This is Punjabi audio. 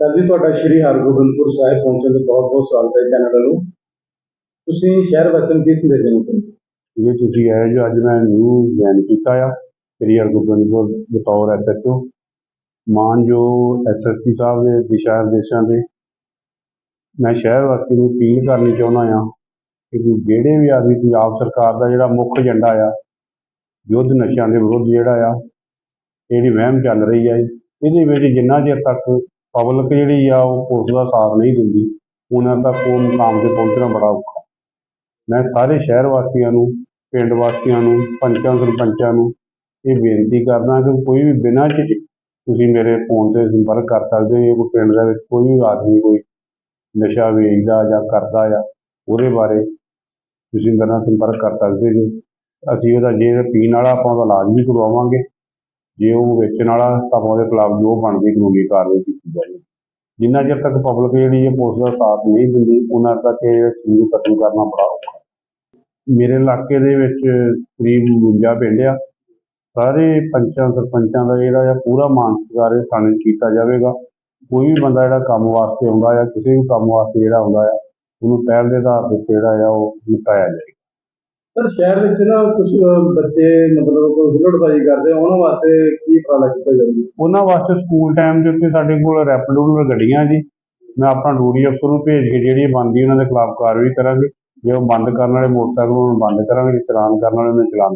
ਸਰ ਜੀ ਤੁਹਾਡਾ ਸ਼੍ਰੀ ਹਰਗੋਬਿੰਦਪੁਰ ਸਾਹਿਬ ਪਹੁੰਚਣ ਦਾ ਬਹੁਤ ਬਹੁਤ ਸਵਾਗਤ ਹੈ ਚੈਨਲ ਨੂੰ ਤੁਸੀਂ ਸ਼ਹਿਰ ਵਾਸੀਆਂ ਨੂੰ ਕੀ ਸੰਦੇਸ਼ ਦੇਣਾ ਚਾਹੁੰਦੇ ਜੇ, ਤੁਸੀਂ ਇਹ ਜੋ ਅੱਜ ਮੈਂ ਨਿਊ ਜੁਆਇਨ ਕੀਤਾ ਆ, ਸ੍ਰੀ ਹਰਗੋਬਿੰਦਪੁਰ ਬਤੌਰ ਐਸਐਚਓ ਮਾਨਜੋ ਐਸਐਸਪੀ ਸਾਹਿਬ ਦੇ ਦਿਸ਼ਾ ਨਿਰਦੇਸ਼ਾਂ ਦੇ ਮੈਂ ਸ਼ਹਿਰ ਵਾਸੀ ਨੂੰ ਅਪੀਲ ਕਰਨੀ ਚਾਹੁੰਦਾ ਆ ਕਿ ਜਿਹੜੇ ਵੀ ਆਦਮੀ ਪੰਜਾਬ ਸਰਕਾਰ ਦਾ ਜਿਹੜਾ ਮੁੱਖ ਏਜੰਡਾ ਆ, ਯੁੱਧ ਨਸ਼ਿਆਂ ਦੇ ਵਿਰੁੱਧ ਜਿਹੜਾ ਆ ਇਹਦੀ ਵਹਿਮ ਚੱਲ ਰਹੀ ਆ। ਇਹਦੇ ਵਿੱਚ ਜਿੰਨਾ ਚਿਰ ਤੱਕ ਪਬਲਿਕ ਜਿਹੜੀ ਆ ਉਹ ਪੁਲਿਸ ਦਾ ਸਾਥ ਨਹੀਂ ਦਿੰਦੀ, ਉਹਨਾਂ ਤੱਕ ਉਹ ਮੁਕਾਮ ਤੇ ਪਹੁੰਚਣਾ ਬੜਾ ਔਖਾ। ਮੈਂ ਸਾਰੇ ਸ਼ਹਿਰ ਵਾਸੀਆਂ ਨੂੰ, ਪਿੰਡ ਵਾਸੀਆਂ ਨੂੰ, ਪੰਚਾਂ, ਸਰਪੰਚਾਂ ਨੂੰ ਇਹ ਬੇਨਤੀ ਕਰਦਾ ਕਿ ਕੋਈ ਵੀ ਬਿਨਾਂ ਝਿਜਕ ਤੁਸੀਂ ਮੇਰੇ ਫੋਨ ਤੇ ਸੰਪਰਕ ਕਰ ਸਕਦੇ ਹੋ, ਜੇ ਕੋਈ ਪਿੰਡ ਦੇ ਵਿੱਚ ਕੋਈ ਵੀ ਆਦਮੀ ਕੋਈ ਨਸ਼ਾ ਵੇਚਦਾ ਜਾਂ ਕਰਦਾ ਆ, ਉਹਦੇ ਬਾਰੇ ਤੁਸੀਂ ਮੇਰੇ ਨਾਲ ਸੰਪਰਕ ਕਰ ਸਕਦੇ ਜੀ ਅਸੀਂ ਉਹਦਾ ਜੇ ਪੀਣ ਵਾਲਾ ਆਪਾਂ ਉਹਦਾ ਇਲਾਜ ਵੀ ਕਰਵਾਵਾਂਗੇ। ਜੇ ਉਹ ਵੇਚਣ ਵਾਲਾ ਤਾਂ ਉਹਦੇ ਖਿਲਾਫ ਜੋ ਬਣਦੀ ਕਾਨੂੰਨੀ ਕਾਰਵਾਈ ਕੀਤੀ ਜਾਵੇ ਜਿੰਨਾ ਚਿਰ ਤੱਕ ਪਬਲਿਕ ਜਿਹੜੀ ਹੈ ਪੁਲਿਸ ਦਾ ਸਾਥ ਨਹੀਂ ਦਿੰਦੀ, ਉਹਨਾਂ ਤੱਕ ਇਹ ਚੀਜ਼ ਨੂੰ ਖਤਮ ਕਰਨਾ ਬੜਾ ਔਖਾ ਮੇਰੇ ਇਲਾਕੇ ਦੇ ਵਿੱਚ ਕਰੀਬ 52 ਪਿੰਡ ਆ। ਸਾਰੇ ਪੰਚਾਂ, ਸਰਪੰਚਾਂ ਦਾ ਜਿਹੜਾ ਆ ਪੂਰਾ ਮਾਨ ਸਤਿਕਾਰ ਇਹ ਥਾਣੇ ਕੀਤਾ ਜਾਵੇਗਾ। ਕੋਈ ਵੀ ਬੰਦਾ ਜਿਹੜਾ ਕੰਮ ਵਾਸਤੇ ਆਉਂਦਾ ਆ, ਕਿਸੇ ਵੀ ਕੰਮ ਵਾਸਤੇ ਜਿਹੜਾ ਆਉਂਦਾ ਆ, ਉਹਨੂੰ ਪਹਿਲ ਦੇ ਆਧਾਰ ਤੇ ਜਿਹੜਾ ਆ ਉਹ ਨਿਪਟਾਇਆ ਜਾਏ ਸਰ ਸ਼ਹਿਰ ਵਿੱਚ ਨਾ ਕੁਝ ਬੱਚੇ ਮਤਲਬ ਕੋਈ ਕਰਦੇ ਆ, ਉਹਨਾਂ ਵਾਸਤੇ ਕੀ ਉਪਰਾਲਾ ਕੀਤਾ ਜਾਊਗਾ ਉਹਨਾਂ ਵਾਸਤੇ ਸਕੂਲ ਟਾਈਮ ਦੇ ਉੱਤੇ ਸਾਡੇ ਕੋਲ ਰੈਪਿਡੋ ਗੱਡੀਆਂ ਜੀ। ਮੈਂ ਆਪਣਾ ਡਿਊਟੀ ਅਫਸਰ ਨੂੰ ਭੇਜ ਕੇ ਜਿਹੜੀ ਬਣਦੀ ਉਹਨਾਂ ਦੇ ਖਿਲਾਫ ਕਾਰਵਾਈ ਕਰਾਂਗੇ। ਜੇ ਉਹ ਬੰਦ ਕਰਨ ਵਾਲੇ ਮੋਟਰਸਾਈਕਲ ਨੂੰ ਬੰਦ ਕਰਾਂਗੇ ਜੇ ਚਲਾਨ ਕਰਨ ਵਾਲੇ ਨੂੰ ਚਲਾਨ